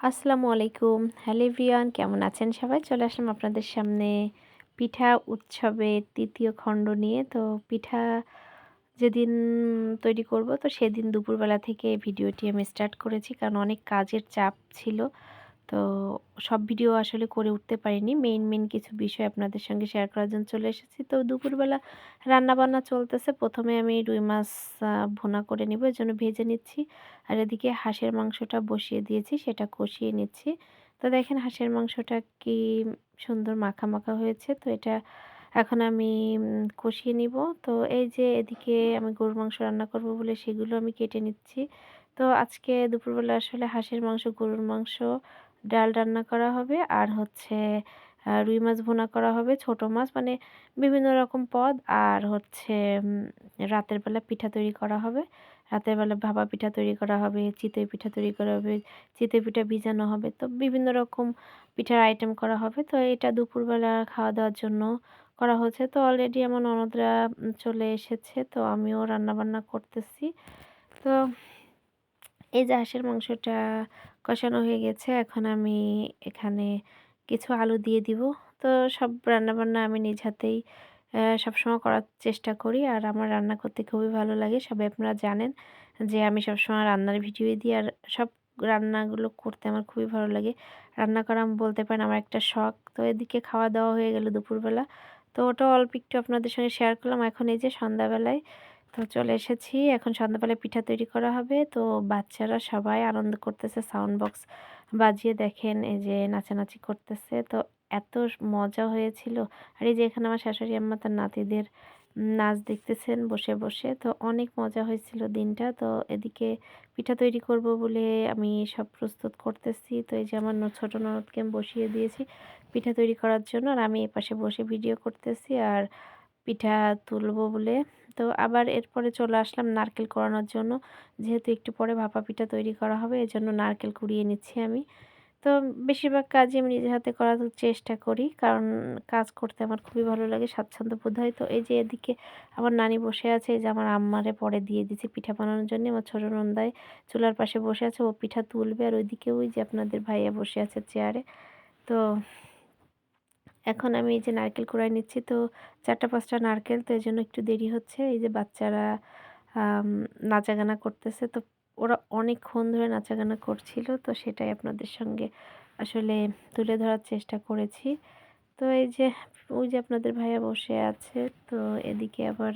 আসসালামু আলাইকুম। Hello everyone, কেমন আছেন সবাই? চলে আসলাম আপনাদের সামনে পিঠা উৎসবে তৃতীয় খণ্ড নিয়ে। তো পিঠা যেদিন তৈরি করব, তো সেদিন দুপুরবেলা থেকে ভিডিওটি আমি স্টার্ট করেছি, কারণ অনেক কাজের চাপ ছিল। তো সব ভিডিও আসলে করে উঠতে পারিনি। মেইন মেইন কিছু বিষয় আপনাদের সঙ্গে শেয়ার করার জন্য চলে এসেছি। তো দুপুরবেলা রান্নাবান্না চলতেছে। প্রথমে আমি রুই মাছ ভুনা করে নিব এর জন্য ভেজে নিচ্ছি। আর এদিকে হাঁসের মাংসটা বসিয়ে দিয়েছি, সেটা কষিয়ে নিচ্ছি। তো দেখেন হাঁসের মাংসটা কি সুন্দর মাখা মাখা হয়েছে। তো এটা এখন আমি কষিয়ে নিব। তো এই যে এদিকে আমি গরুর মাংস রান্না করব বলে সেগুলো আমি কেটে নিচ্ছি। তো আজকে দুপুরবেলা আসলে হাঁসের মাংস, গরুর মাংস ডাল রান্না করা হবে। আর হচ্ছে রুই মাছ ভুনা করা হবে, ছোট মাছ মানে বিভিন্ন রকম পদ। আর হচ্ছে রাতের বেলা পিঠা তৈরি করা হবে। রাতের বেলা ভাপা পিঠা তৈরি করা হবে, চিতই পিঠা তৈরি করা হবে, চিতই পিঠা ভিজানো হবে। তো বিভিন্ন রকম পিঠার আইটেম করা হবে। তো এটা দুপুরবেলা খাওয়া দাওয়ার জন্য করা হচ্ছে। তো অলরেডি আমার ননদরা চলে এসেছে। তো আমিও রান্নাবান্না করতেছি। তো এই যে হাঁসের মাংসটা কষানো হয়ে গেছে, এখন আমি এখানে কিছু আলু দিয়ে দিব। তো সব রান্নাবান্না আমি নিজ হাতেই সবসময় করার চেষ্টা করি আর আমার রান্না করতে খুবই ভালো লাগে। সবাই আপনারা জানেন যে আমি সবসময় রান্নার ভিডিও দিই আর সব রান্নাগুলো করতে আমার খুবই ভালো লাগে। রান্না করা আমি বলতে পারেন আমার একটা শখ। তো এদিকে খাওয়া দাওয়া হয়ে গেল দুপুরবেলা। তো ওটা অল্প একটু আপনাদের সঙ্গে শেয়ার করলাম। এখন এই যে সন্ধ্যাবেলায় তো চলে এসেছি। এখন সন্ধ্যাবেলায় পিঠা তৈরি করা হবে। তো বাচ্চারা সবাই আনন্দ করতেছে সাউন্ড বক্স বাজিয়ে দেখেন এই যে নাচানাচি করতেছে। তো এত মজা হয়েছিল। আর এই যে এখানে আমার শাশুড়ি আম্মা তার নাতিদের নাচ দেখতেছেন বসে বসে। তো অনেক মজা হয়েছিল দিনটা। তো এদিকে পিঠা তৈরি করব বলে আমি সব প্রস্তুত করতেছি। তো এই যে আমার ছোটো ননদকে বসিয়ে দিয়েছি পিঠা তৈরি করার জন্য। আর আমি এপাশে বসে ভিডিও করতেছি। আর পিঠা তুলবো বলে তো আবার এরপরে চলে আসলাম নারকেল করানোর জন্য। যেহেতু একটু পরে ভাপা পিঠা তৈরি করা হবে, এজন্য নারকেল কুড়িয়ে নিচ্ছি আমি। তো বেশিরভাগ কাজই আমি নিজের হাতে করার চেষ্টা করি, কারণ কাজ করতে আমার খুবই ভালো লাগে, স্বাচ্ছন্দ্য বোধ হয়। তো এই যে এদিকে আমার নানি বসে আছে, এই যে আমার আম্মারে পরে দিয়ে দিচ্ছে পিঠা বানানোর জন্য। আমার ছোটো নন্দায় চুলার পাশে বসে আছে, ও পিঠা তুলবে। আর ওইদিকে ওই যে আপনাদের ভাইয়া বসে আছে চেয়ারে তো এখন আমি এই যে নারকেল কুড়াই নিচ্ছি, তো চারটা, পাঁচটা নারকেল, তো এই জন্য একটু দেরি হচ্ছে। এই যে বাচ্চারা নাচাগানা করতেছে, তো ওরা অনেকক্ষণ ধরে নাচাগানা করছিল, তো সেটাই আপনাদের সঙ্গে আসলে তুলে ধরার চেষ্টা করেছি। তো এই যে, ওই যে আপনাদের ভাইয়া বসে আছে, তো এদিকে আবার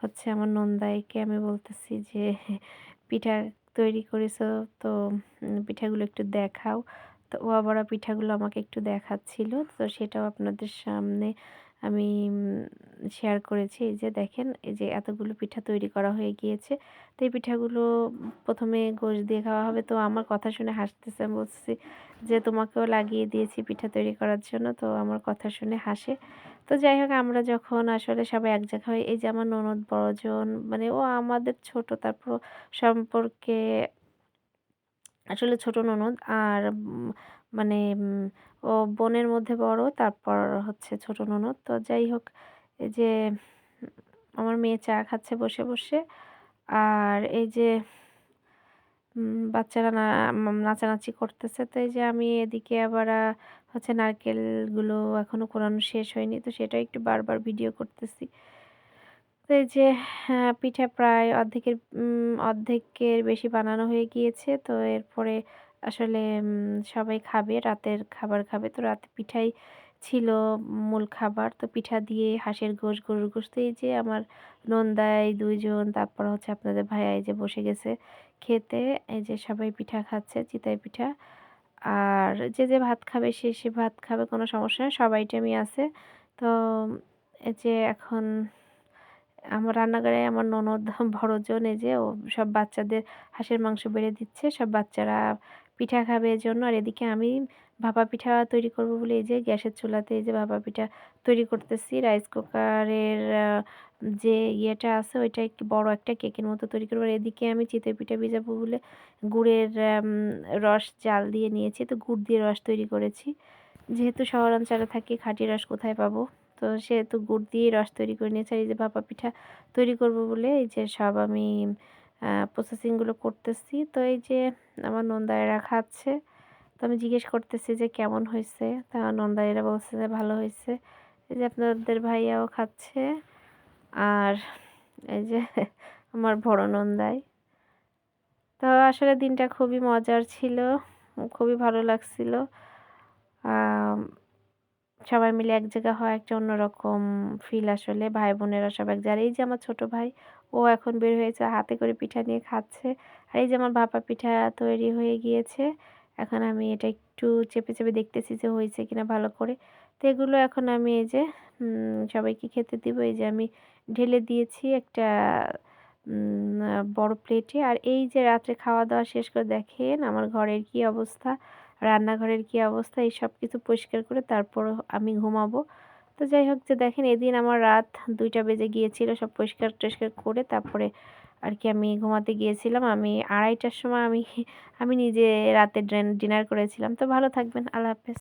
হচ্ছে আমার নন্দাইকে আমি বলতেছি যে, পিঠা তৈরি করেছ, তো পিঠাগুলো একটু দেখাও। তো ওয়া বড়া পিঠাগুলো আমাকে একটু দেখাচ্ছিল। তো সেটাও আপনাদের সামনে আমি শেয়ার করেছি। এই যে দেখেন, এই যে এতগুলো পিঠা তৈরি করা হয়ে গিয়েছে। তো এই পিঠাগুলো প্রথমে গোশ দিয়ে খাওয়া হবে। তো আমার কথা শুনে হাসতেছে বলছি যে তোমাকেও লাগিয়ে দিয়েছি পিঠা তৈরি করার জন্য। তো আমার কথা শুনে হাসে। তো যাই হোক, আমরা যখন আসলে সবাই এক জায়গা হই, এই যে আমার ননদ, বড়জন মানে ও আমাদের ছোট তারপর সম্পর্কে আসলে ছোট ননদ আর মানে ও বোনের মধ্যে বড়, তারপর হচ্ছে ছোট ননদ। তো যাই হোক, এই যে আমার মেয়ে চা খাচ্ছে বসে বসে। আর এই যে বাচ্চারা নাচানাচি করতেছে। তো এই যে আমি এদিকে আবার হচ্ছে নারকেলগুলো এখনও কোরানো শেষ হয়নি। তো সেটা একটু বারবার ভিডিও করতেছি। তো এই যে পিঠা প্রায় অর্ধেকের অর্ধেকের বেশি বানানো হয়ে গিয়েছে। তো এরপরে আসলে সবাই খাবে, রাতের খাবার খাবে। তো রাতে পিঠাই ছিল মূল খাবার। তো পিঠা দিয়ে হাঁসের গোশ, গরুর গোশ। তো এই যে আমার নন্দাই দুইজন, তারপর হচ্ছে আপনাদের ভাইয়া এই যে বসে গেছে খেতে। এই যে সবাই পিঠা খাচ্ছে, চিতাই পিঠা। আর যে যে ভাত খাবে, সে সে ভাত খাবে, কোনো সমস্যা নেই। সব আইটেমই আছে। তো, এই যে এখন আমার রান্নাঘরে আমার ননদ বড়জন এই যে ও সব বাচ্চাদের হাঁসের মাংস বেড়ে দিচ্ছে, সব বাচ্চারা পিঠা খাবে এজন্য আর এদিকে আমি ভাপা পিঠা তৈরি করব বলে এই যে গ্যাসের চুলাতে এই যে ভাপা পিঠা তৈরি করতেছি। রাইস কুকারের যে ইয়েটা আছে ওইটা একটু বড় একটা কেকের মতো তৈরি করব। আর এদিকে আমি চিতই পিঠা ভিজাবো বলে গুড়ের রস জাল দিয়ে নিয়েছি। তো গুড় দিয়ে রস তৈরি করেছি। যেহেতু শহরাঞ্চলে থাকি, খাঁটি রস কোথায় পাবো? তো সেহেতু গুড় দিয়ে রস তৈরি করে নিয়েছে। আর এই যে ভাপা পিঠা তৈরি করব বলে এই যে সব আমি প্রসেসিংগুলো করতেছি। তো এই যে আমার নন্দায়রা খাচ্ছে। তো আমি জিজ্ঞেস করতেছি যে কেমন হয়েছে? তা আমার নন্দাইরা বলছে যে ভালো হয়েছে। এই যে আপনাদের ভাইয়াও খাচ্ছে। আর এই যে আমার বড় নন্দাই। তো আসলে দিনটা খুবই মজার ছিল, খুবই ভালো লাগছিল। সবাই মিলে এক জায়গা হয় একটা অন্যরকম ফিল আসলে। ভাই বোনেরা সব এক জায়গায়। এই যে আমার ছোট ভাই, ও এখন বের হয়েছে, হাতে করে পিঠা নিয়ে খাচ্ছে। আর এই যে আমার ভাপা পিঠা তৈরি হয়ে গিয়েছে, এখন আমি এটা একটু চেপে চেপে দেখতেছি যে হয়েছে কিনা ভালো করে। তো এগুলো এখন আমি এই যে সবাইকে খেতে দিব। এই যে আমি ঢেলে দিয়েছি একটা বড় প্লেটে আর এই যে রাত্রে খাওয়া দাওয়া শেষ করে দেখেন আমার ঘরের কি অবস্থা। রান্নাঘরের কি অবস্থা, এই সব কিছু পরিষ্কার করে তারপর আমি ঘুমাবো। তো যাই হোক যে দেখেন, এদিন আমার রাত দুইটা বেজে গিয়েছিল, সব পরিষ্কার টরিষ্কার করে তারপরে আর কি আমি ঘুমাতে গিয়েছিলাম। আমি আড়াইটার সময় আমি আমি নিজে রাতে ড্রেন ডিনার করেছিলাম। তো ভালো থাকবেন, আল্লাহ হাফেজ।